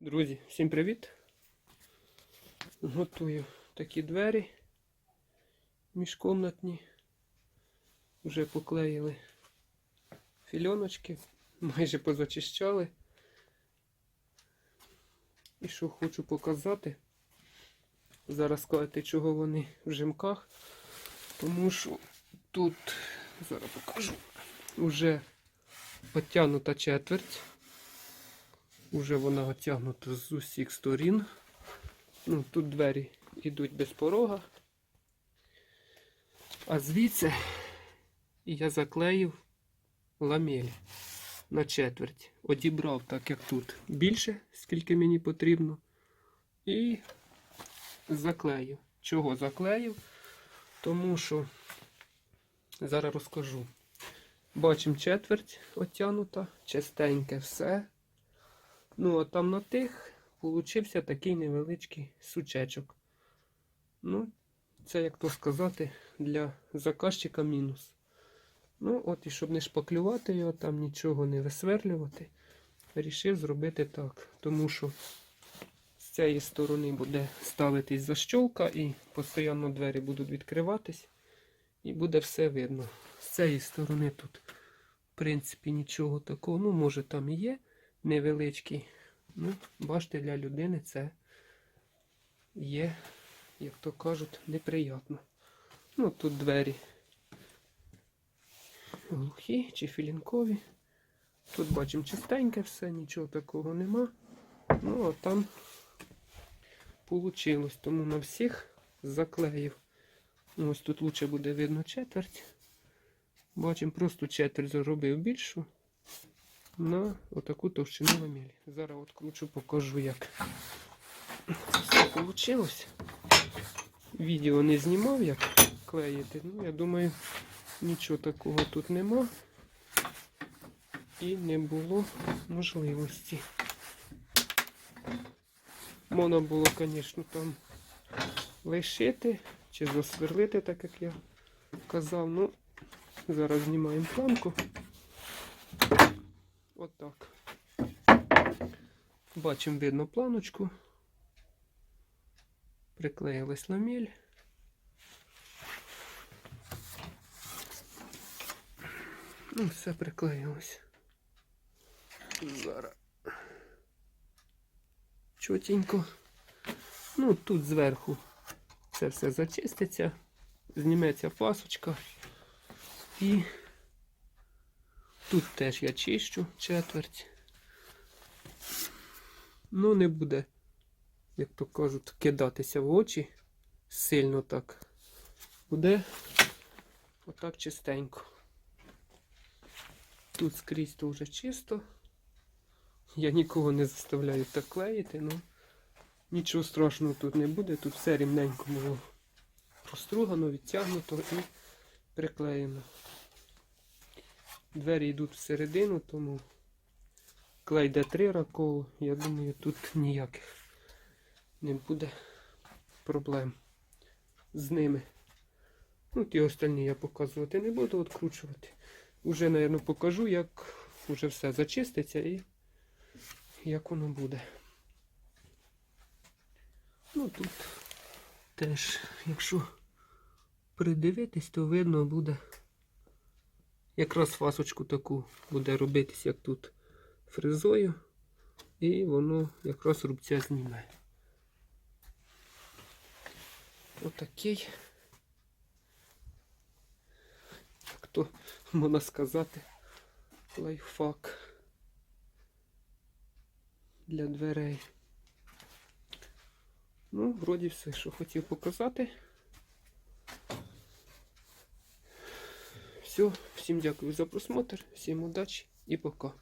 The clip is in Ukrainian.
Друзі, всім привіт! Готую такі двері міжкомнатні. Вже поклеїли фільоночки, майже позачищали. І що хочу показати. Зараз сказати, чого вони в жимках. Тому що тут, зараз покажу, вже потягнута четверть. Уже вона отягнута з усіх сторін. Ну, Тут двері йдуть без порога. А звідси я заклеїв ламель на четверть. Одібрав так, як тут, більше, скільки мені потрібно. І заклеїв. Чого заклеїв? Тому що зараз розкажу. Бачимо четверть отягнута, чистеньке все. Ну, а там на тих получився такий невеличкий сучечок. Ну, це, як то сказати, для заказчика мінус. Ну, от і щоб не шпаклювати його, там нічого не висверлювати, вирішив зробити так. Тому що з цієї сторони буде ставитись защолка і постійно двері будуть відкриватись. І буде все видно. З цієї сторони тут, в принципі, нічого такого. Ну, може, там і є невеличкий. Ну, бачите, для людини це є, як то кажуть, неприємно. Ну, тут двері глухі чи філінкові. Тут бачимо чистеньке все, нічого такого нема. Ну, а там вийшло. Тому на всіх заклеїв. Ось тут лучше буде видно четверть. Бачимо, просто четверть зробив більшу на отаку товщину ламелі. Зараз откручу, покажу, як все вийшло. Відео не знімав, як клеїти. Ну, я думаю, нічого такого тут нема. І не було можливості. Можна було, звісно, там лишити чи засверлити, так як я казав. Ну, зараз знімаємо планку. Отак. Бачимо, видно планочку. Приклеїлась ламель. Ну, все приклеїлось. Зараз. Чотенько. Ну, тут зверху це все зачиститься, зніметься пасочка і Тут теж я чищу четверть. Ну, не буде, як то кажуть, кидатися в очі сильно так. Буде отак чистенько. Тут скрізь то вже чисто. Я нікого не заставляю так клеїти, ну нічого страшного тут не буде. Тут все рівненько було простругано, відтягнуто і приклеєно. Двері йдуть всередину, тому клей Д3 ракол. Я думаю, тут ніяких не буде проблем з ними. Ну, ті остальні я показувати не буду відкручувати. Уже, мабуть, покажу, як вже все зачиститься і як воно буде. Ну тут теж, якщо придивитись, то видно буде. Якраз фасочку таку буде робитись, як тут фрезою, і воно якраз рубця зніме. Отакий, як то можна сказати, лайфхак для дверей. Ну, вроді все, що хотів показати. Все, всім дякую за просмотр, всім удачі і пока.